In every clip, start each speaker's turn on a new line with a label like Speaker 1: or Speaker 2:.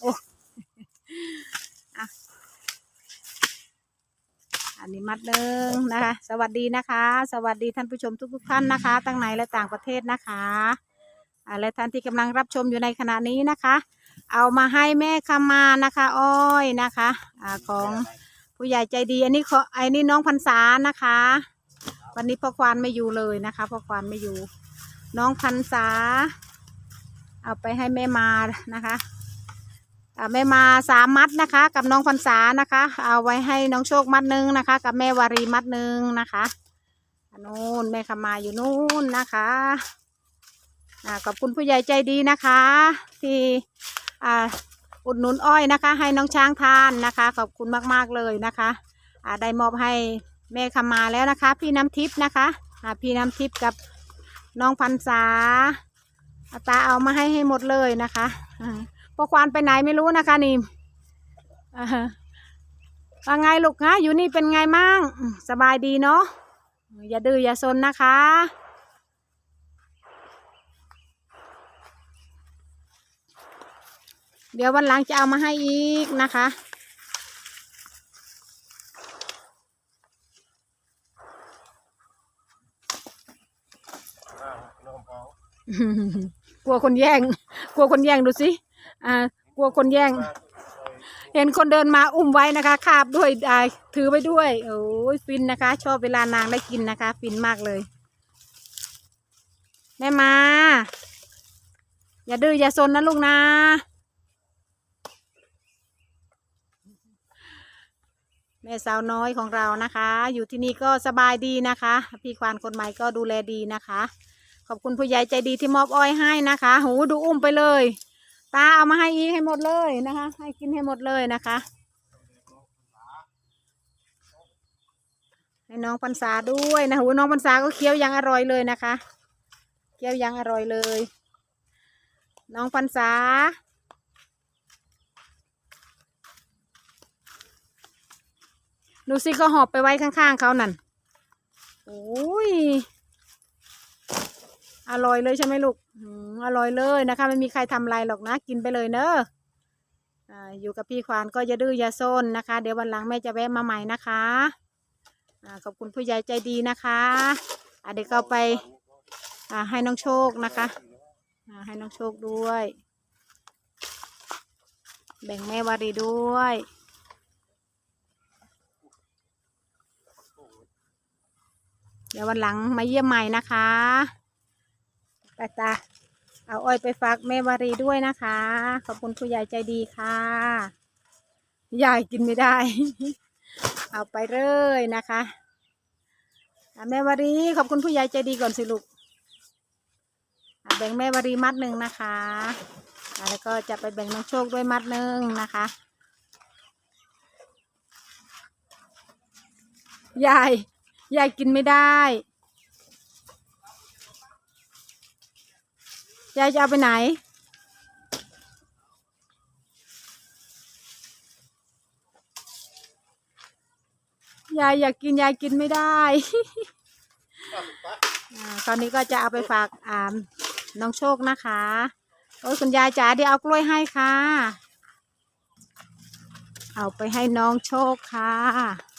Speaker 1: โอ้อะอันนี้มัดหนึ่งนะคะ สวัสดีนะคะ สวัสดีท่านผู้ชมทุกๆท่านนะคะตั้งในและต่างประเทศนะคะอ่าและท่านที่กำลังรับชมอยู่ในขณะนี้นะคะ เอามาให้แม่คำมานะคะอ้อยนะคะอ่าของผู้ใหญ่ใจดี อันนี้ขอไอ้นี่น้องพันษานะคะ วันนี้พ่อควานไม่อยู่เลยนะคะพ่อควานไม่อยู่ น้องพันษา เอาไปให้แม่มานะคะ แม่มาสามมัดนะคะ กับน้องพันษานะคะ เอาไว้ให้น้องโชคมัดหนึ่งนะคะ กับแม่วารีมัดหนึ่งนะคะนนู้นแม่ขมาอยู่นู่นนะคะขอบคุณผู้ใหญ่ใจดีนะคะ ที่อุดหนุนอ้อยนะคะ ให้น้องช้างทานนะคะ ขอบคุณมากๆเลยนะคะได้มอบให้แม่ขมาแล้วนะคะ พี่น้ำทิพย์นะคะพี่น้ำทิพย์กับน้องพันษาตาเอามาให้ให้หมดเลยนะคะ พอควานไปไหนไม่รู้นะคะนี่อ่าฮะว่าไงลูกฮะอยู่นี่เป็นไงมั่งอืมสบายดีเนาะอย่าดื้ออย่าซนนะคะ เดี๋ยววันหลังจะเอามาให้อีกนะคะกลัวคนแย่ง กลัวคนแย่งดูสิ อ่ากลัวคนแย่ง เห็นคนเดินมาอุ้มไว้นะคะ คาบด้วยอ่าถือไปด้วย โอ้ยฟินนะคะ ชอบเวลานางได้กินนะคะ ฟินมากเลยแม่มา อย่าดื้ออย่าซนนะลูกนะ แม่สาวน้อยของเรานะคะ อยู่ที่นี่ก็สบายดีนะคะ พี่ควานคนใหม่ก็ดูแลดีนะคะ ขอบคุณผู้ใหญ่ใจดีที่มอบอ้อยให้นะคะ หูดูอุ้มไปเลย ตาเอามาให้อีกให้หมดเลยนะคะ ให้กินให้หมดเลยนะคะ ให้น้องปันษาด้วยนะหูน้องปันษาก็เคี้ยวยังอร่อยเลยนะคะ เคี้ยวยังอร่อยเลย น้องปันษาดูสิก็หอบไปไว้ข้างๆเขานั่นโอ้ย อร่อยเลยใช่ไหมลูกอร่อยเลยนะคะไม่มีใครทำอะไรหรอกนะ กินไปเลยเนอะอ่าอยู่กับพี่ควานก็อย่าดื้ออย่าโซนนะคะ เดี๋ยววันหลังแม่จะแวะมาใหม่นะคะอ่าขอบคุณผู้ใหญ่ใจดีนะคะอ่าเดี๋ยวก็ไปอ่าให้น้องโชคนะคะอ่าให้น้องโชคด้วย แบ่งแม่วารีด้วย เดี๋ยววันหลังมาเยี่ยมใหม่นะคะ ตาตาเอาอ้อยไปฝากแม่วารีด้วยนะคะ ขอบคุณผู้ใหญ่ใจดีค่ะยายกินไม่ได้ เอาไปเลยนะคะอะแม่วารีขอบคุณผู้ใหญ่ใจดีก่อนสิลูกอะแบ่งแม่วารีมัดหนึ่งนะคะอะแล้วก็จะไปแบ่งน้องโชคด้วยมัดหนึ่งนะคะยายยายกินไม่ได้ ยายจะเอาไปไหน ยายอยากกินยายกินไม่ได้ อ่าตอนนี้ก็จะเอาไปฝากอ่าน้องโชคนะคะโอ้ยคุณยายจ๋าเดี๋ยวเอากล้วยให้ค่ะ เอาไปให้น้องโชคค่ะ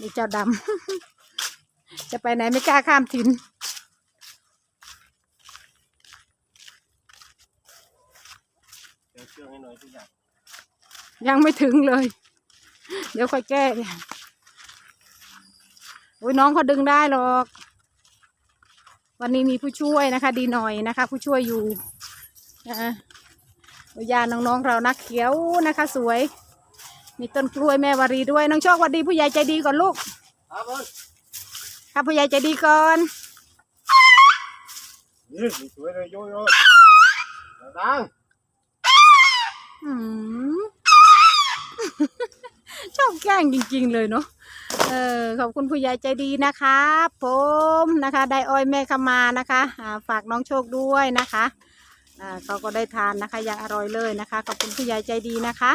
Speaker 1: นี่เจ้าดำ จะไปไหนไม่กล้าข้ามถิ่น
Speaker 2: เดี๋ยวเชื่องให้หน่อยทุกอย่าง
Speaker 1: ยังไม่ถึงเลย เดี๋ยวค่อยแก้โอ้ยน้องเขาดึงได้หรอก วันนี้มีผู้ช่วยนะคะ ดีหน่อยนะคะ ผู้ช่วยอยู่นะยาน้องๆเรานักเขียวนะคะ สวย มีต้นกล้วยแม่วารีด้วย น้องโชคหวัดดีผู้ใหญ่ใจดีก่อนลูก
Speaker 2: ครับผม
Speaker 1: ครับผู้ใหญ่ใจดีก่อน
Speaker 2: นี่สวยเลยโยโย่ดัง
Speaker 1: อืมชอบแกล้งจริง ๆ เลยเนาะ เออขอบคุณผู้ใหญ่ใจดีนะคะผมนะคะ ได้อ้อยแม่ขมานะคะอ่าฝากน้องโชคด้วยนะคะอ่าเขาก็ได้ทานนะคะอย่างอร่อยเลยนะคะ ขอบคุณผู้ใหญ่ใจดีนะคะ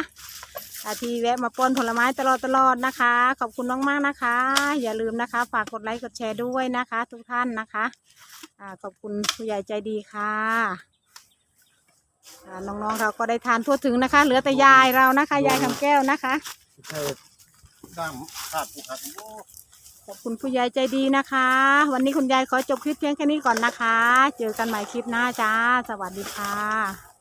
Speaker 1: อ่า ที่แวะมาป้อนผลไม้ตลอดตลอดนะคะ ขอบคุณมากๆนะคะ อย่าลืมนะคะ ฝากกดไลค์กดแชร์ด้วยนะคะ ทุกท่านนะคะอ่าขอบคุณผู้ใหญ่ใจดีค่ะอ่าน้องๆเราก็ได้ทานทั่วถึงนะคะ เหลือแต่ยายเรานะคะ ยายคำแก้วนะคะ
Speaker 2: ใช่ดังขาดกูขาดกู
Speaker 1: ขอบคุณผู้ใหญ่ใจดีนะคะ วันนี้คุณยายขอจบคลิปเพียงแค่นี้ก่อนนะคะ เจอกันใหม่คลิปหน้าจ้า สวัสดีค่ะ